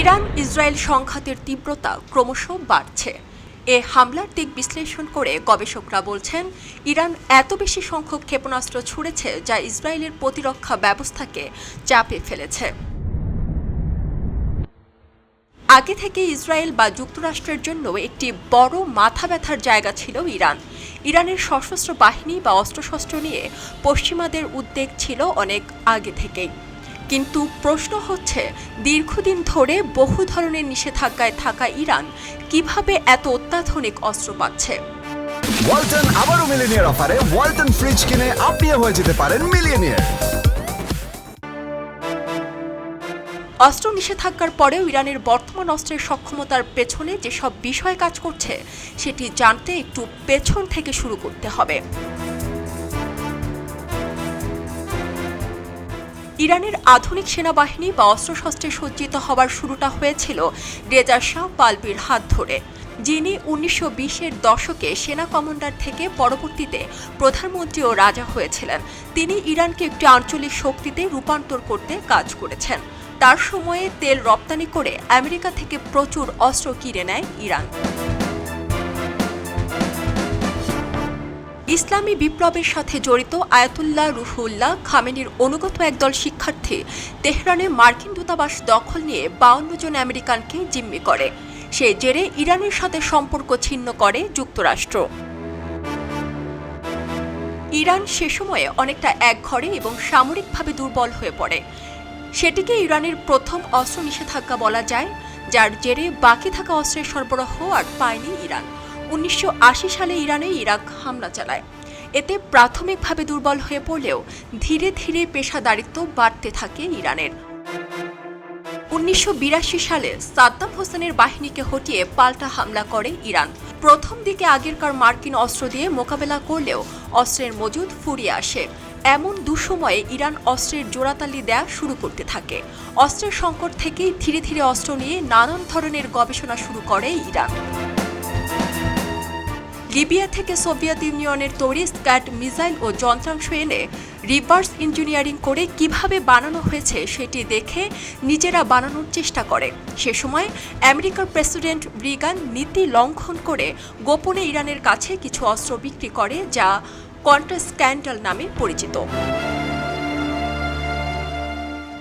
Iran, Israel সংঘাতের তীব্রতা ক্রমশ বাড়ছে। এ হামলার দিক বিশ্লেষণ করে গবেষকরা বলছেন, ইরান এত বেশি সংখ্যক ক্ষেপণাস্ত্র ছুড়েছে যা ইসরায়েলের প্রতিরক্ষা ব্যবস্থাকে চাপে ফেলেছে। আগে থেকে ইসরায়েল বা যুক্তরাষ্ট্রের জন্য একটি বড় মাথা ব্যথার জায়গা ছিল ইরান। ইরানের সশস্ত্র বাহিনী বা অস্ত্রশস্ত্র নিয়ে পশ্চিমাদের উদ্বেগ ছিল অনেক আগে থেকেই। কিন্তু প্রশ্ন হচ্ছে দীর্ঘদিন ধরে বহু ধরনের নিষেধাজ্ঞায় থাকা ইরান কীভাবে এত অত্যাধুনিক অস্ত্র পাচ্ছে? ওয়ালটন আবারও মিলিনিয়ার অফারে। ওয়ালটন ফ্রিজ কিনে আপনিও হয়ে যেতে পারেন মিলিয়নিয়ার। অস্ত্র নিষেধাজ্ঞার পরেও ইরানের বর্তমান অস্ত্রের সক্ষমতার পেছনে যেসব বিষয় কাজ করছে সেটি জানতে একটু পেছন থেকে শুরু করতে হবে। ইরানের আধুনিক সেনাবাহিনী বা অস্ত্রশস্ত্রে সজ্জিত হওয়ার শুরুটা হয়েছিল রেজা শাহ পালবির হাত ধরে, যিনি উনিশশো বিশের দশকে সেনা কমান্ডার থেকে পরবর্তীতে প্রধানমন্ত্রী ও রাজা হয়েছিলেন। তিনি ইরানকে একটি আঞ্চলিক শক্তিতে রূপান্তর করতে কাজ করেছেন। তার সময়ে তেল রপ্তানি করে আমেরিকা থেকে প্রচুর অস্ত্র কিনে নেয় ইরান। ইসলামী বিপ্লবের সাথে জড়িত আয়াতুল্লাহ রুহুল্লাহ খামেনির অনুগত একদল শিক্ষার্থী তেহরানে মার্কিন দূতাবাস দখল নিয়ে বাউন্ন জন আমেরিকানকে জিম্মি করে। সে জেরে ইরানের সাথে সম্পর্ক ছিন্ন করে যুক্তরাষ্ট্র। ইরান সে সময়ে অনেকটা একঘরে এবং সামরিকভাবে দুর্বল হয়ে পড়ে। সেটিকে ইরানের প্রথম অস্ত্র নিষেধাজ্ঞা বলা যায়, যার জেরে বাকি থাকা অস্ত্রের সরবরাহ আর পায়নি ইরান। উনিশশো আশি সালে ইরানে ইরাক হামলা চালায়। এতে প্রাথমিকভাবে দুর্বল হয়ে পড়লেও ধীরে ধীরে পেশাদারিত্ব বাড়তে থাকে ইরানের। উনিশশো বিরাশি সালে সাদ্দাম হোসেনের বাহিনীকে হটিয়ে পাল্টা হামলা করে ইরান। প্রথম দিকে আগেরকার মার্কিন অস্ত্র দিয়ে মোকাবেলা করলেও অস্ত্রের মজুদ ফুরিয়ে আসে। এমন দুসময়ে ইরান অস্ত্রের জোড়াতালি দেয়া শুরু করতে থাকে। অস্ত্রের সংকট থেকেই ধীরে ধীরে অস্ত্র নিয়ে নানান ধরনের গবেষণা শুরু করে ইরান। লিবিয়া থেকে সোভিয়েত ইউনিয়নের তৈরি স্ক্যাট মিসাইল ও যন্ত্রাংশ এনে রিভার্স ইঞ্জিনিয়ারিং করে কীভাবে বানানো হয়েছে সেটি দেখে নিজেরা বানানোর চেষ্টা করে। সে সময় আমেরিকার প্রেসিডেন্ট ব্রিগান নীতি লঙ্ঘন করে গোপনে ইরানের কাছে কিছু অস্ত্র বিক্রি করে, যা কন্ট্রাস্ক্যান্ডাল নামে পরিচিত।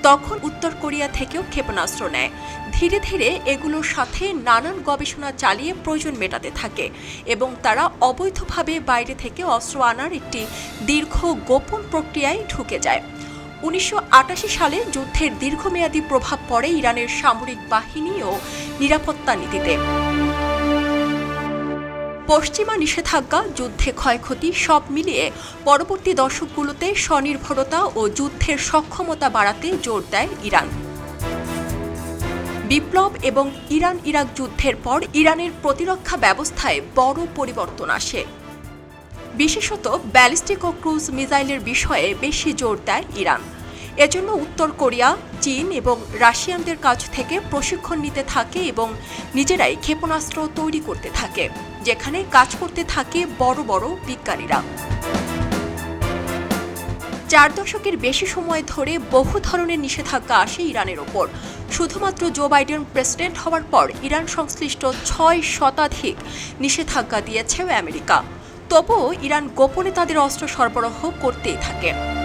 তখন উত্তর কোরিয়া থেকেও ক্ষেপণাস্ত্র নেয়। ধীরে ধীরে এগুলোর সাথে নানান গবেষণা চালিয়ে প্রয়োজন মেটাতে থাকে এবং তারা অবৈধভাবে বাইরে থেকে অস্ত্র আনার একটি দীর্ঘ গোপন প্রক্রিয়ায় ঢুকে যায়। উনিশশো আটাশি সালে যুদ্ধের দীর্ঘমেয়াদী প্রভাব পড়ে ইরানের সামরিক বাহিনী ও নিরাপত্তা নীতিতে। পশ্চিমা নিষেধাজ্ঞা, যুদ্ধে ক্ষয়ক্ষতি সব মিলিয়ে পরবর্তী দশকগুলোতে স্বনির্ভরতা ও যুদ্ধের সক্ষমতা বাড়াতে জোর দেয় ইরান। বিপ্লব এবং ইরান ইরাক যুদ্ধের পর ইরানের প্রতিরক্ষা ব্যবস্থায় বড় পরিবর্তন আসে। বিশেষত ব্যালিস্টিক ও ক্রুজ মিসাইলের বিষয়ে বেশি জোর দেয় ইরান। এজন্য উত্তর কোরিয়া, চীন এবং রাশিয়ানদের কাছ থেকে প্রশিক্ষণ নিতে থাকে এবং নিজেরাই ক্ষেপণাস্ত্র তৈরি করতে থাকে, যেখানে কাজ করতে থাকে বড় বড় বিজ্ঞানীরা। চার দশকের বেশি সময় ধরে বহু ধরনের নিষেধাজ্ঞা আসে ইরানের ওপর। শুধুমাত্র জো বাইডেন প্রেসিডেন্ট হওয়ার পর ইরান সংশ্লিষ্ট ছয় শতাধিক নিষেধাজ্ঞা দিয়েছে আমেরিকা। তবুও ইরান গোপনে তাদের অস্ত্র সরবরাহ করতেই থাকে।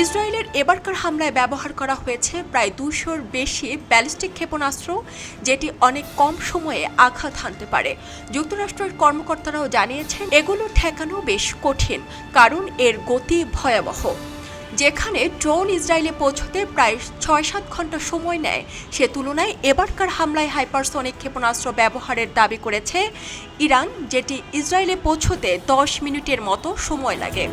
ইসরায়েলের এবারকার হামলায় ব্যবহার করা হয়েছে প্রায় দুশোর বেশি ব্যালিস্টিক ক্ষেপণাস্ত্র, যেটি অনেক কম সময়ে আঘাত হানতে পারে। যুক্তরাষ্ট্রের কর্মকর্তারাও জানিয়েছেন, এগুলো ঠেকানো বেশ কঠিন, কারণ এর গতি ভয়াবহ। যেখানে ড্রোন ইসরায়েলে পৌঁছতে প্রায় ছয় সাত ঘণ্টা সময় নেয়, সে তুলনায় এবারকার হামলায় হাইপারসনিক ক্ষেপণাস্ত্র ব্যবহারের দাবি করেছে ইরান, যেটি ইসরায়েলে পৌঁছতে দশ মিনিটের মতো সময় লাগে।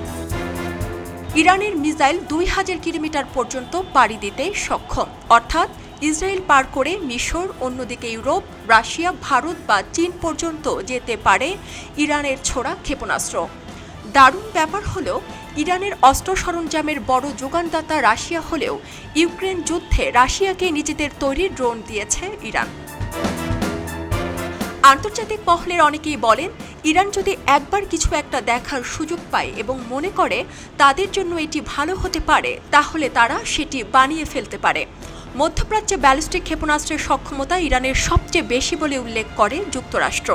ইরানের মিসাইল দুই হাজার কিলোমিটার পর্যন্ত পাড়ি দিতে সক্ষম। অর্থাৎ ইসরায়েল পার করে মিশর, অন্যদিকে ইউরোপ, রাশিয়া, ভারত বা চীন পর্যন্ত যেতে পারে ইরানের ছোড়া ক্ষেপণাস্ত্র। দারুণ ব্যাপার হলো, ইরানের অস্ত্র সরঞ্জামের বড় যোগানদাতা রাশিয়া হলেও ইউক্রেন যুদ্ধে রাশিয়াকে নিজেদের তৈরি ড্রোন দিয়েছে ইরান। আন্তর্জাতিক মহলের অনেকেই বলেন, ইরান যদি একবার কিছু একটা দেখার সুযোগ পায় এবং মনে করে তাদের জন্য এটি ভালো হতে পারে, তাহলে তারা সেটি বানিয়ে ফেলতে পারে। মধ্যপ্রাচ্যে ব্যালিস্টিক ক্ষেপণাস্ত্রের সক্ষমতা ইরানের সবচেয়ে বেশি বলে উল্লেখ করে যুক্তরাষ্ট্র।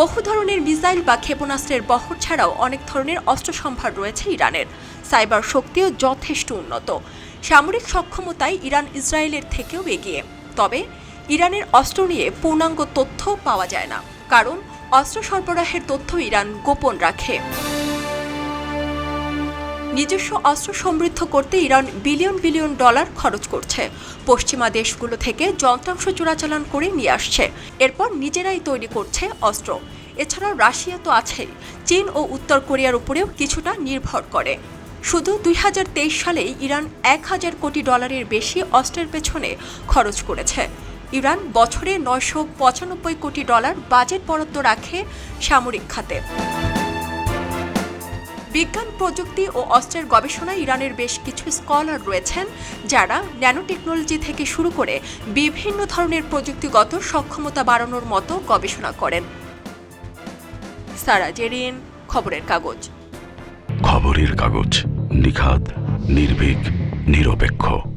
বহু ধরনের মিসাইল বা ক্ষেপণাস্ত্রের বহর ছাড়াও অনেক ধরনের অস্ত্র সম্ভার রয়েছে ইরানের। সাইবার শক্তিও যথেষ্ট উন্নত। সামরিক সক্ষমতায় ইরান ইসরায়েলের থেকেও এগিয়ে। তবে ইরানের অস্ত্র নিয়ে পূর্ণাঙ্গ তথ্য পাওয়া যায় না। কারণ, অস্ত্র সরবরাহের তথ্য ইরান গোপন রাখে। নিজস্ব অস্ত্র সমৃদ্ধ করতে ইরান বিলিয়ন বিলিয়ন ডলার খরচ করছে। পশ্চিমা দেশগুলো থেকে যন্ত্রাংশ চোরাচালান করে নিয়ে আসছে। এরপর নিজেরাই তৈরি করছে অস্ত্র। এছাড়াও রাশিয়া তো আছেই। চীন ও উত্তর কোরিয়ার উপরেও কিছুটা নির্ভর করে। শুধু দুই হাজার তেইশ সালেই ইরান এক হাজার কোটি ডলারের বেশি অস্ত্রের পেছনে খরচ করেছে। ইরান বছরে নয়শো পঁচানব্বই কোটি ডলার বাজেট বরাদ্দ রাখে সামরিক খাতে। বিজ্ঞান, প্রযুক্তি ও অস্ত্রের গবেষণায় ইরানের বেশ কিছু স্কলার রয়েছেন যারা ন্যানো টেকনোলজি থেকে শুরু করে বিভিন্ন ধরনের প্রযুক্তিগত সক্ষমতা বাড়ানোর মতো গবেষণা করেন। সারা জেরিন, খবরের কাগজ। খবরের কাগজ, নিখাদ, নির্ভীক, নিরপেক্ষ।